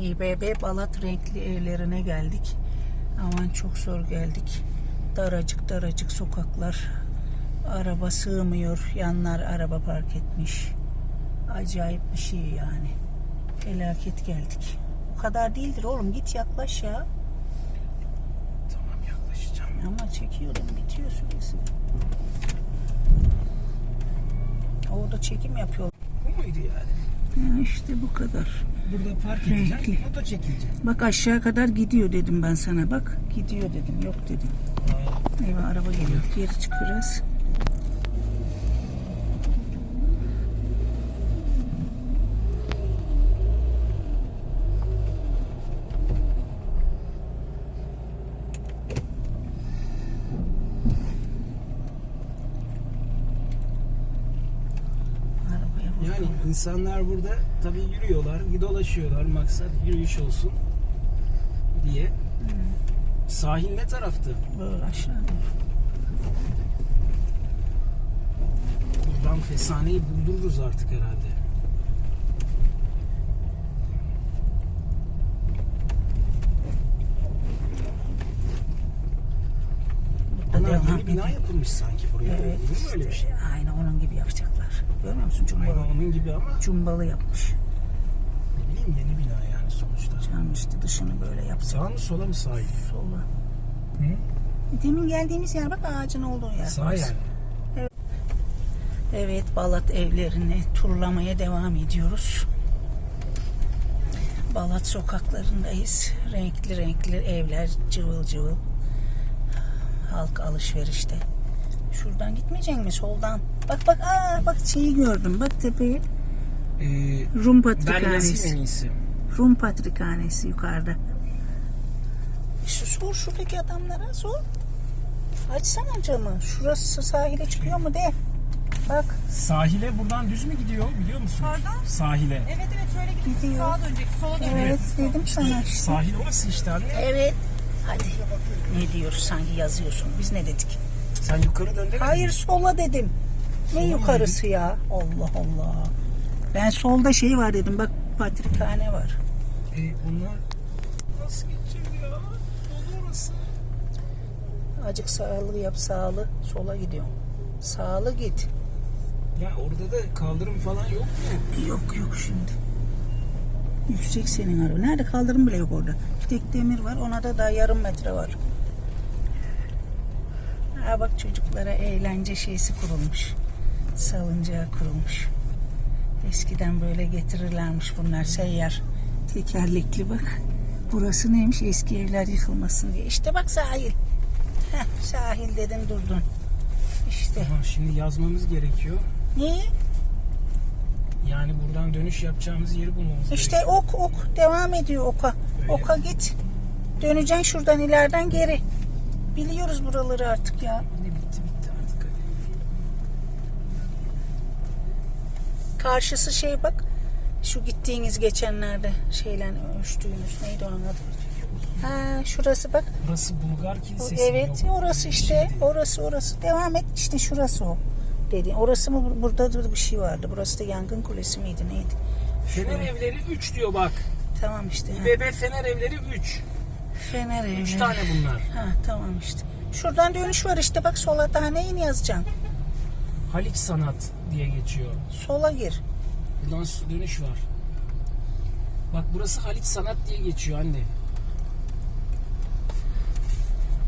İBB Balat renkli evlerine geldik. Aman çok zor geldik. Daracık daracık sokaklar. Araba sığmıyor. Yanlar araba park etmiş. Acayip bir şey yani. Felaket geldik. O kadar değildir oğlum git yaklaş ya. Tamam yaklaşacağım. Ama çekiyordum bitiyor süresi. Orada çekim yapıyor. Bu muydu yani? Ya işte bu kadar. Burada park edeceğim. Foto çekileceğim. Bak aşağı kadar gidiyor dedim ben sana. Bak gidiyor dedim. Yok dedim. Eyvah araba geliyor. Geri çık biraz. Arabaya vur. Yani insanlar burada tabii yürüyorlar, dolaşıyorlar. Maksat yürüyüş olsun diye. Sahil ne taraftı? Böyle aşağı. Buradan Fesane'yi buldururuz artık herhalde. Yeni bina yapılmış sanki buraya. Evet. Değil mi öyle bir şey? işte, Aynı onun gibi yapacaklar. Görmüyor musun? Cumbalı, onun gibi ama cumbalı yapmış. ne bileyim yeni bina yani sonuçta. Canım işte dışını böyle yapacak. Sağ mı sola mı sahil? Sola. Hı? Demin geldiğimiz yer bak ağacın olduğu yer. Sağ yani. Evet Balat evlerini turlamaya devam ediyoruz. Balat sokaklarındayız. Renkli renkli evler cıvıl cıvıl. Halk alışverişte. Şuradan gitmeyecek mi soldan? Bak bak aa bak şeyi gördüm. Bak tepeyi. Ee, Rum ben yazayım en patrikhanesi. iyisi. Rum patrikhanesi yukarıda. Şu sor şuradaki adamlara sor. Açsana camı. Şurası sahile çıkıyor mu de. Bak Sahile buradan düz mü gidiyor biliyor musun? Pardon? Sahile. Evet evet şöyle gidip Gidiyor. sağa dönecek. Sola dönecek. evet dedim sana. Sahil orası işte anne. Evet. Hadi. Ne diyoruz sanki yazıyorsun. Biz ne dedik? Sen yukarı dön demedin Hayır mi? sola dedim. Ne Sola mı yukarısı ya? Allah Allah. Ben solda şey var dedim. Bak patrikhane var. E, onlar nasıl geçecek ya? Dolu orası. Acık sağlı yap sağlı. Sola gidiyorum. Sağlı git. Ya orada da kaldırım falan yok mu? Yok yok şimdi. Yüksek senin araba. Nerede kaldırım bile yok orada. Bir tek demir var. Ona da daha yarım metre var. Ha bak çocuklara eğlence şeysi kurulmuş. Salıncağı kurulmuş. Eskiden böyle getirirlermiş bunlar seyyar. Tekerlekli bak. Burası neymiş? Eski evler yıkılmasın diye. İşte bak sahil. Heh, sahil dedin durdun. İşte. Tamam şimdi yazmamız gerekiyor. Niye? Yani buradan dönüş yapacağımız yeri bulmamız İşte gerekiyor. ok ok devam ediyor oka. Öyle Oka git. Döneceksin şuradan ileriden geri. Biliyoruz buraları artık ya. Ne bitti bitti artık. Karşısı şey bak. Şu gittiğiniz geçenlerde şeyle ölçtüğünüz neydi onun adı? Ha şurası bak. Burası Bulgar O- Kilisesi. evet orası işte. şey. Orası orası. Devam et işte şurası o. Dedi. Orası mı burada da bir şey vardı. Burası da yangın kulesi miydi neydi? Fener evleri 3 diyor bak. Tamam işte. ha. İBB Fener evleri 3. Fener 3 evleri. tane bunlar. Ha tamam işte. Şuradan dönüş var işte bak sola daha neyini yazacaksın? Haliç Sanat diye geçiyor. Sola gir. Buradan dönüş var. Bak burası Haliç Sanat diye geçiyor anne.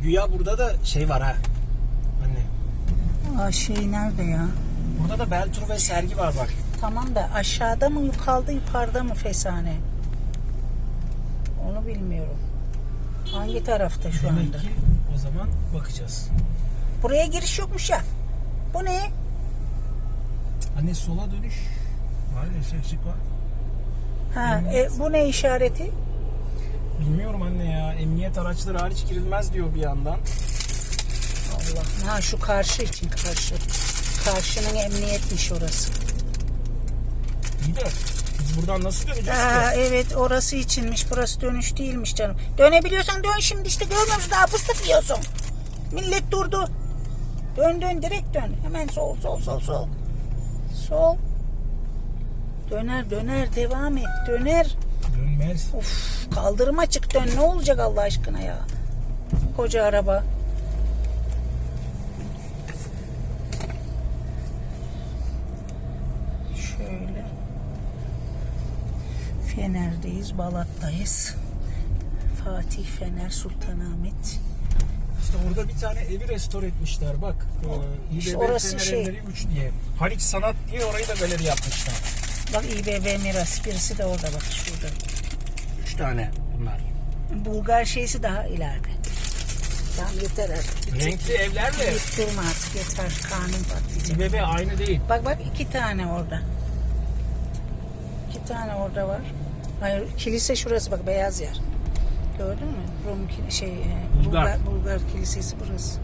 Güya burada da şey var ha. Aa şey nerede ya? Burada da Beltur ve sergi var bak. Tamam da aşağıda mı yukarıda yukarıda mı fesane? Onu bilmiyorum. Hangi tarafta şu Demek anda? ki o zaman bakacağız. Buraya giriş yokmuş ya. Bu ne? Anne sola dönüş. Var ya eksik var. Ha, e, bu ne işareti? Bilmiyorum anne ya. Emniyet araçları hariç girilmez diyor bir yandan. Allah. Ha şu karşı için karşı. Karşının emniyetmiş orası. İyi de biz buradan nasıl döneceğiz Ha, evet orası içinmiş. Burası dönüş değilmiş canım. Dönebiliyorsan dön şimdi işte görmüyor musun? Daha fıstık yiyorsun. Millet durdu. Dön dön direkt dön. Hemen sol sol sol sol. Sol. Döner döner devam et. Döner. Dönme Mersin. Of kaldırıma çık dön ne olacak Allah aşkına ya. Koca araba. Şöyle. Fener'deyiz, Balat'tayız. Fatih Fener Sultanahmet. İşte orada bir tane evi restore etmişler bak. Ee, İşte İBB orası Fener şey. Evleri 3 diye. Haliç Sanat diye orayı da galeri yapmışlar. Bak İBB Miras birisi de orada bak şurada. 3 tane bunlar. Bulgar şeysi daha ileride. Tamam yeter artık. Renkli evlerle Yıktırma artık yeter. Kanun patlayacak. İBB aynı değil. Bak bak iki tane orada. İki tane orada var. Hayır kilise şurası bak beyaz yer. Gördün mü? Rum şey e, Bulgar. Bulgar. Bulgar kilisesi burası.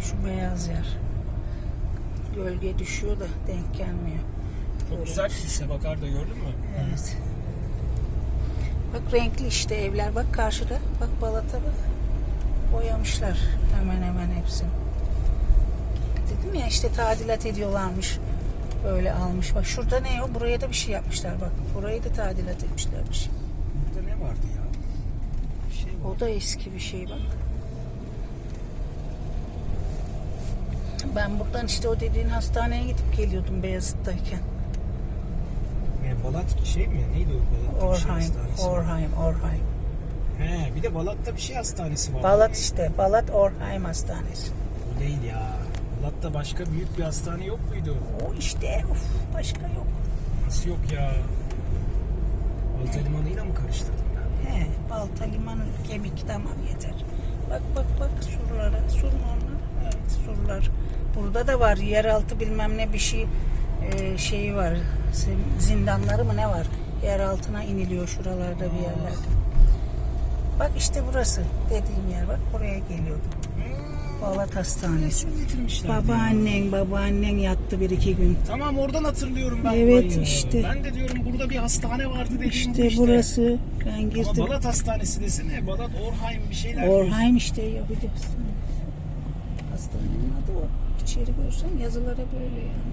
Şu beyaz yer. Gölge düşüyor da denk gelmiyor. Çok güzel kilise bak Arda gördün mü? Evet. Bak renkli işte evler. Bak karşıda. Bak balata bak. Boyamışlar hemen hemen hepsini. Dedim ya işte tadilat ediyorlarmış. Böyle almış. Bak şurada ne o? Buraya da bir şey yapmışlar bak. Burayı da tadilat etmişlermiş. Burada ne vardı ya? Bir şey var. O da eski bir şey bak. Ben buradan işte o dediğin hastaneye gidip geliyordum Beyazıt'tayken. Ne, Balat şey mi? Neydi o Balat? Bir şey Orheim. Orheim, Orheim. He, bir de Balat'ta bir şey hastanesi var. Balat işte, Balat Orheim Hastanesi. O değil ya. Balat'ta başka büyük bir hastane yok muydu? O işte, of, başka yok. Nasıl yok ya? Balta Limanı'yla mı karıştırdım ben? He, balta limanı kemik tamam yeter. Bak bak bak surlara. Sur onlar? Evet surlar. Burada da var yeraltı bilmem ne bir şey e, şeyi var. Zin- Zindanları mı ne var? Yer altına iniliyor şuralarda bir yerlerde. Bak işte burası dediğim yer bak buraya geliyordum. Balat Hastanesi. Babaannen babaannen yattı bir iki gün. Tamam oradan hatırlıyorum ben Evet, burayı. işte. Ben de diyorum burada bir hastane vardı dediğim İşte işte. burası. Ben Ama girdim. Balat Hastanesi desene. Balat Orheim bir şeyler. Orheim işte Yahudi hastanesi. Hastanenin adı o. İçeri görsen yazılara böyle yani.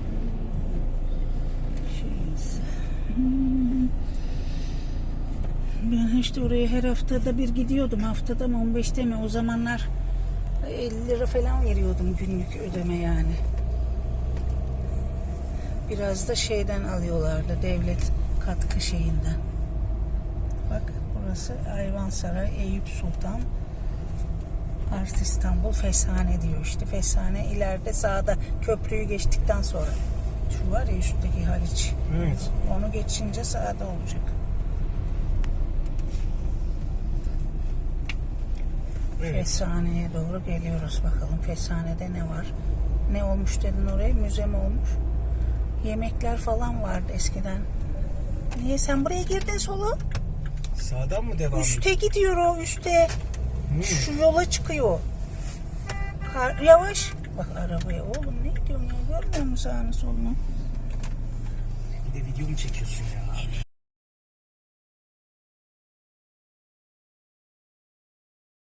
Şeyiz. Hmm. Ben işte oraya her haftada bir gidiyordum. Haftada mı 15'te mi? O zamanlar 50 lira falan veriyordum günlük ödeme yani. Biraz da şeyden alıyorlardı devlet katkı şeyinden. Bak burası Ayvansaray Eyüp Sultan Art İstanbul Fesane diyor işte. Fesane ileride sağda köprüyü geçtikten sonra. Şu var ya üstteki Haliç. Evet. Onu geçince sağda olacak. Evet. Fesane'ye doğru geliyoruz bakalım. Fesane'de ne var? Ne olmuş dedin oraya? Müze mi olmuş? Yemekler falan vardı eskiden. Niye sen buraya girdin solu? Sağdan mı devam Üste gidiyor o üste. Hmm. Şu yola çıkıyor. Kar- yavaş. Bak arabaya oğlum ne diyorsun ya görmüyor musun sağını solunu? Bir de video mu çekiyorsun ya?